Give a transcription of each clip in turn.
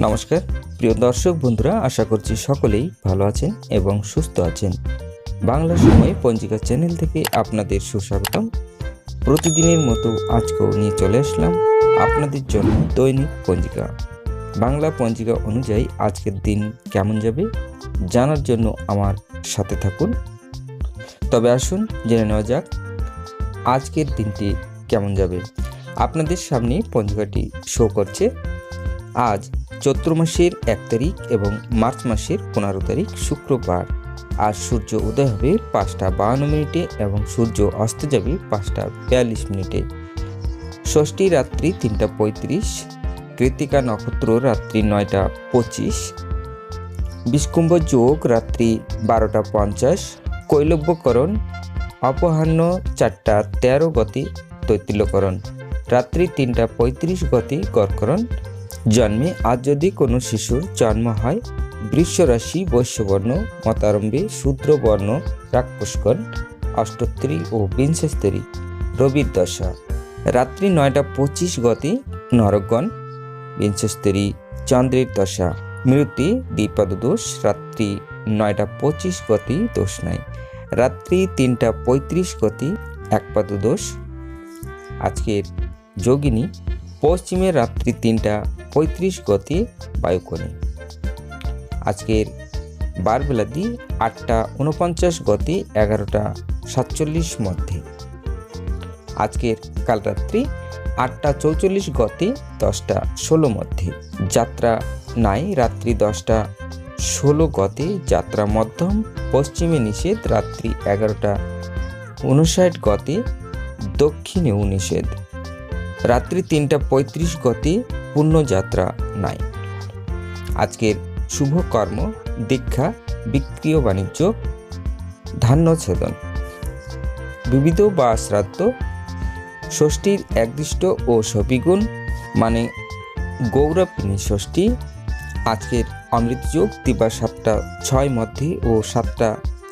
নমস্কার। প্রিয় দর্শক বন্ধুরা, আশা করছি সকলেই ভালো আছেন এবং সুস্থ আছেন। বাংলা সময় পঞ্জিকা চ্যানেল থেকে আপনাদের সুস্বাগতম। প্রতিদিনের মতো আজকেও নিয়ে চলে আসলাম আপনাদের জন্য দৈনিক পঞ্জিকা। বাংলা পঞ্জিকা অনুযায়ী আজকের দিন কেমন যাবে জানার জন্য আমার সাথে থাকুন। তবে আসুন জেনে নেওয়া যাক আজকের দিনটি কেমন যাবে। আপনাদের সামনে পঞ্জিকাটি শো করছে। আজ চৈত্র মাসের এক তারিখ এবং মার্চ মাসের পনেরো তারিখ শুক্রবার। আজ সূর্য উদয় হবে পাঁচটা বাহান্ন মিনিটে এবং সূর্য অস্ত যাবে পাঁচটা বিয়াল্লিশ মিনিটে। ষষ্ঠী রাত্রি তিনটা পঁয়ত্রিশ কৃতিকা নক্ষত্র রাত্রি নয়টা পঁচিশ, বিষ্কুম্ভ যোগ রাত্রি বারোটা পঞ্চাশ, কৈলব্যকরণ অপহান্ন চারটা তেরো গতি, তৈতিল্যকরণ। রাত্রি তিনটা পঁয়ত্রিশ গতি কর্করণ জন্মে আজ যদি কোনো শিশুর জন্ম হয় বৃষ রাশি বৈশ্যবর্ণ, মতারম্ভে শূদ্রবর্ণ রাক্ষসকণ অষ্টোত্তরী ও বিংশস্তরী, রবির দশা, রাত্রি নয়টা পঁচিশ গতি নরগণ বিংশস্তরী চন্দ্রের দশা, মৃত্যু দ্বিপদ দোষ রাত্রি নয়টা পঁচিশ গতি দোষ নাই, রাত্রি তিনটা পঁয়ত্রিশ গতি একপাদ দোষ আজকের যোগিনী পশ্চিমে রাত্রি তিনটা পঁয়ত্রিশ গতি বায়ুকোণে। আজকের বারবেলাদি আটটা উনপঞ্চাশ গতি এগারোটা সাতচল্লিশ মধ্যে। আজকের কাল রাত্রি আটটা চৌচল্লিশ গতি দশটা ষোলো মধ্যে। যাত্রা নাই রাত্রি দশটা ষোলো গতি যাত্রা মধ্যম পশ্চিমে নিষেধ রাত্রি এগারোটা উনষাট গতি দক্ষিণেও নিষেধ। রাত্রি তিনটা পঁয়ত্রিশ গতি পূর্ণযাত্রা নাই। আজকের শুভ কর্ম, দীক্ষা, বিক্রিয় বাণিজ্য ধান্য ছেদন বিবিধ বা শ্রাদ্ধ, ষষ্ঠীর একদৃষ্ট ও সবিগুণ মানে গৌরবিনী ষষ্ঠী। আজকের অমৃত যোগ দিবা সাতটা ছয় মধ্যে ও সাতটা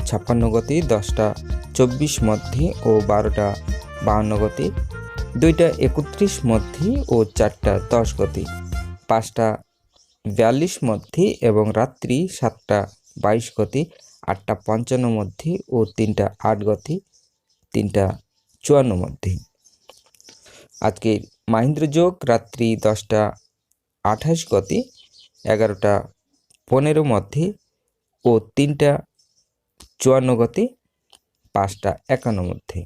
ছাপ্পান্ন গতি, দশটা চব্বিশ মধ্যে ও বারোটা বাহান্ন গতি দুইটা একত্রিশ মধ্যে ও চারটা দশ গতি, পাঁচটা বিয়াল্লিশ মধ্যে এবং রাত্রি সাতটা বাইশ গতি, আটটা পঞ্চান্ন মধ্যে ও তিনটা আট গতি, তিনটা চুয়ান্ন মধ্যে। আজকে মাহিন্দ্র যোগ রাত্রি দশটা আঠাশ গতি, এগারোটা পনেরো মধ্যে ও তিনটা চুয়ান্ন গতি, পাঁচটা একান্ন মধ্যে।